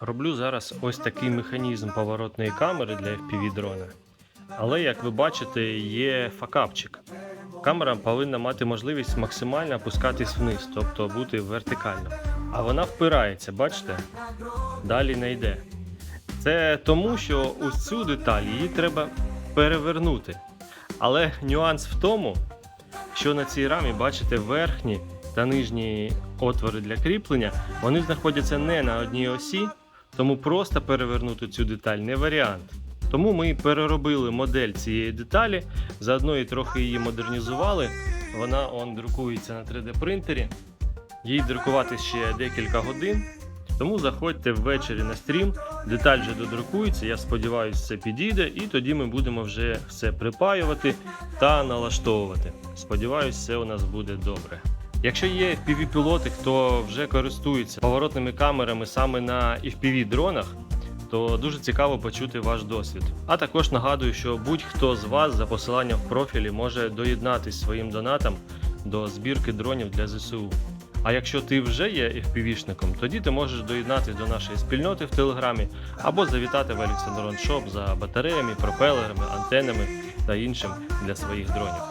Роблю зараз ось такий механізм поворотної камери для FPV дрона. Але, як ви бачите, є факапчик. Камера повинна мати можливість максимально опускатись вниз, тобто бути вертикально. А вона впирається, бачите? Далі не йде. Це тому, що ось цю деталь її треба перевернути. Але нюанс в тому, що на цій рамі бачите верхні та нижні отвори для кріплення, вони знаходяться не на одній осі, тому просто перевернути цю деталь не варіант. Тому ми переробили модель цієї деталі, заодно і трохи її модернізували. Вона он друкується на 3D принтері. Їй друкувати ще декілька годин. Тому заходьте ввечері на стрім, деталь вже додрукується. Я сподіваюся, все підійде, і тоді ми будемо вже все припаювати та налаштовувати. Сподіваюсь, все у нас буде добре. Якщо є fpv пілоти хто вже користується поворотними камерами саме на fpv дронах, то дуже цікаво почути ваш досвід. А також нагадую, що будь-хто з вас за посиланням в профілі може доєднатись своїм донатом до збірки дронів для ЗСУ. А якщо ти вже є FPV-шником, тоді ти можеш доєднатися до нашої спільноти в Телеграмі або завітати в Олександрон Шоп за батареями, пропелерами, антенами та іншим для своїх дронів.